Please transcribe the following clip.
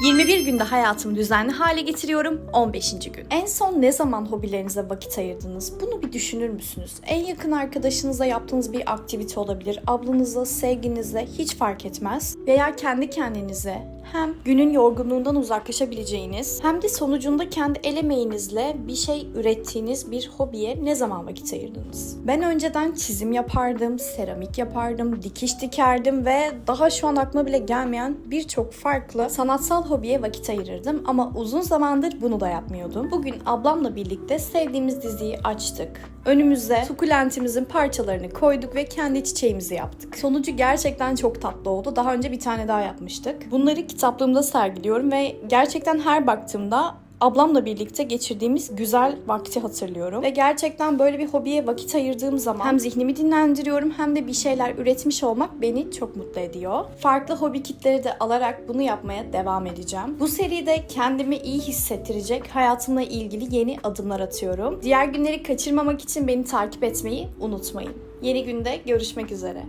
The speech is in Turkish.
21 günde hayatımı düzenli hale getiriyorum 15. gün. En son ne zaman hobilerinize vakit ayırdınız? Bunu bir düşünür müsünüz? En yakın arkadaşınızla yaptığınız bir aktivite olabilir. Ablanızla, sevginizle hiç fark etmez. Veya kendi kendinize hem günün yorgunluğundan uzaklaşabileceğiniz hem de sonucunda kendi el emeğinizle bir şey ürettiğiniz bir hobiye ne zaman vakit ayırdınız? Ben önceden çizim yapardım, seramik yapardım, dikiş dikerdim ve daha şu an aklıma bile gelmeyen birçok farklı sanatsal hobiye vakit ayırırdım ama uzun zamandır bunu da yapmıyordum. Bugün ablamla birlikte sevdiğimiz diziyi açtık. Önümüze sukulentimizin parçalarını koyduk ve kendi çiçeğimizi yaptık. Sonucu gerçekten çok tatlı oldu. Daha önce bir tane daha yapmıştık. Bunları kitaplığımda sergiliyorum ve gerçekten her baktığımda ablamla birlikte geçirdiğimiz güzel vakti hatırlıyorum. Ve gerçekten böyle bir hobiye vakit ayırdığım zaman hem zihnimi dinlendiriyorum hem de bir şeyler üretmiş olmak beni çok mutlu ediyor. Farklı hobi kitleri de alarak bunu yapmaya devam edeceğim. Bu seride kendimi iyi hissettirecek hayatımla ilgili yeni adımlar atıyorum. Diğer günleri kaçırmamak için beni takip etmeyi unutmayın. Yeni günde görüşmek üzere.